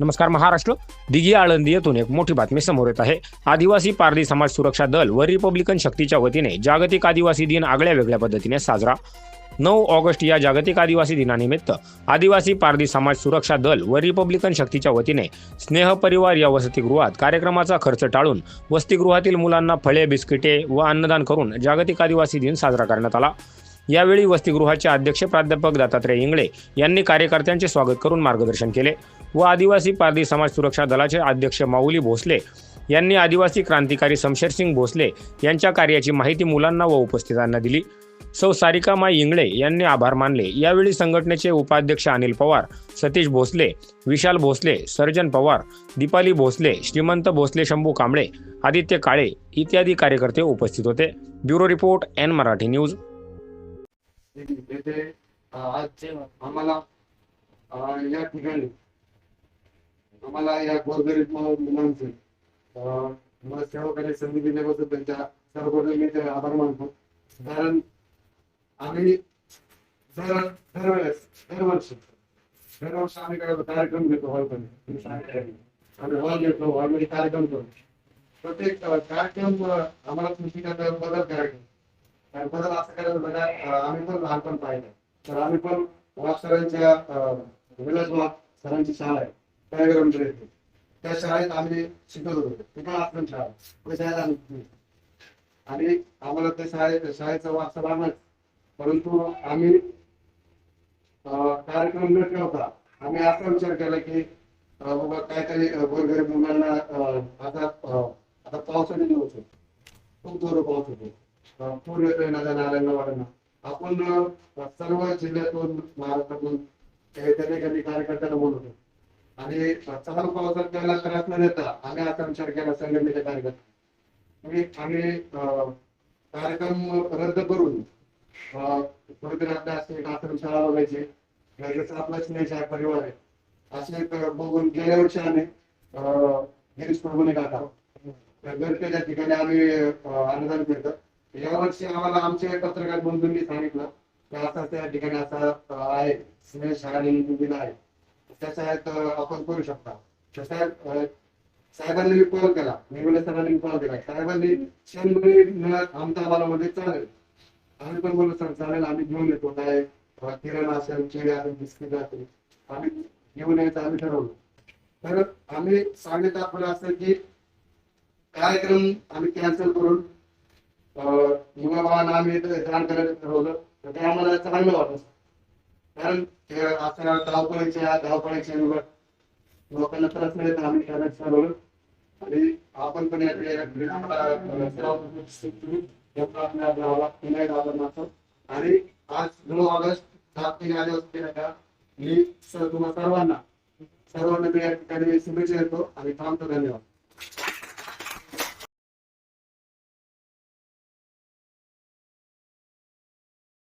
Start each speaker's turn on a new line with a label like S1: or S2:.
S1: नमस्कार महाराष्ट्र. दिघी आळंदी येथून एक मोठी बातमी समोर येत आहे. आदिवासी पारधी समाज सुरक्षा दल व रिपब्लिकन शक्तीच्या वतीने जागतिक आदिवासी दिन आगळ्या वेगळ्या पद्धतीने साजरा. नऊ ऑगस्ट या जागतिक आदिवासी दिनानिमित्त आदिवासी पारधी समाज सुरक्षा दल व रिपब्लिकन शक्तीच्या वतीने स्नेह परिवार या वसतिगृहात कार्यक्रमाचा खर्च टाळून वसतिगृहातील मुलांना फळे बिस्किटे व अन्नदान करून जागतिक आदिवासी दिन साजरा करण्यात आला. यावेळी वसतिगृहाचे अध्यक्ष प्राध्यापक दत्तात्रय इंगळे यांनी कार्यकर्त्यांचे स्वागत करून मार्गदर्शन केले व आदिवासी पारधी समाज सुरक्षा दलाचे अध्यक्ष माऊली भोसले यांनी आदिवासी क्रांतिकारी शमशेरसिंग भोसले यांच्या कार्याची माहिती मुलांना व उपस्थितांना दिली. सौ सारिकामाई इंगळे यांनी आभार मानले. यावेळी संघटनेचे उपाध्यक्ष अनिल पवार सतीश भोसले विशाल भोसले सर्जन पवार दीपाली भोसले श्रीमंत भोसले शंभू कांबळे आदित्य काळे इत्यादी कार्यकर्ते उपस्थित होते. Bureau report N Marathi news.
S2: येथे आज आम्हाला या ठिकाणी आम्हाला या गोरगरीब मुलांचे मला सेवा करायची संधी दिल्याबद्दल त्यांच्या सर्व मी ते आभार मानतो. कारण आम्ही दर दरवेळेस दरवर्षी दरवर्षी आम्ही काय कार्यक्रम घेतो हॉलमध्ये. आम्ही हॉल घेतो हॉलमध्ये कार्यक्रम करतो. प्रत्येक कार्यक्रम आम्हाला तुमची बदल कार्यक्रम आणि बदल असं करायला बघा आम्ही पण लहानपण पाहिलं. तर आम्ही पण वाघ सरांच्या विलास वाघ सरांची शाळा आहे कार्यक्रम येते त्या शाळेत आम्ही शिकत होतो. ती पण आपण शाळा त्या शाळेत आम्ही आणि आम्हाला त्या शाळेत शाळेचा वारसा लागणार परंतु आम्ही अं, कार्यक्रम न ठेवता आम्ही असा विचार केला की बाबा काहीतरी गोरगरीब मुलांना आता आता पावसाने दिवस खूप जोर पाऊस होतो. पूर येतोय नद्या नाल्यांना आपण सर्व जिल्ह्यातून महाराष्ट्रातून काही त्या ठिकाणी कार्यकर्त्यांना बोलवतो. आणि चालू पावसात त्याला त्रास न देता आम्ही आता विचार केला संघटनेच्या कार्यकर्ते. म्हणजे आम्ही अं, कार्यक्रम रद्द करून अं, कुठेतरी एक आश्रमशाळा बघायची. किंवा आपला स्नेह परिवार आहे असे एक बघून गेल्या वर्षी आम्ही अं, गिरीश प्रभूने काढा गडकरीच्या ठिकाणी आम्ही अनुदान अन्नदान यावर्षी आम्हाला आमचे पत्रकार बंधूंनी सांगितलं की असं त्या ठिकाणी असा आहे. स्नेह शाळेने दिला आहे. त्या शाळेत आपण करू शकता. साहेब साहेबांनी मी कॉल. केला निवडले सरांनी कॉल केला. साहेबांनी शनिवारी न आमच्या आम्हाला चालेल. आम्ही पण बोललो सर चालेल आम्ही घेऊन येतो. काय किराणा असेल चिडे असेल बिस्किट असेल आम्ही घेऊन यायचं आम्ही ठरवलं. तर आम्ही सांगितलं आपलं असं की कार्यक्रम आम्ही कॅन्सल करून अं, युवा आम्ही इथं दान करायचं ठरवलं. तर ते आम्हाला चांगलं वाटत कारण ते असं धावपळीचे धावपळीचे लोकांना त्रास नाही आम्ही करायचं ठरवलं आणि आपण पण या आपल्या गावाला आणि आज नऊ ऑगस्ट सात तीन आले होते मी तुम्हाला सर्वांना सर्वांना मी या ठिकाणी शुभेच्छा देतो आणि थांबतो. धन्यवाद.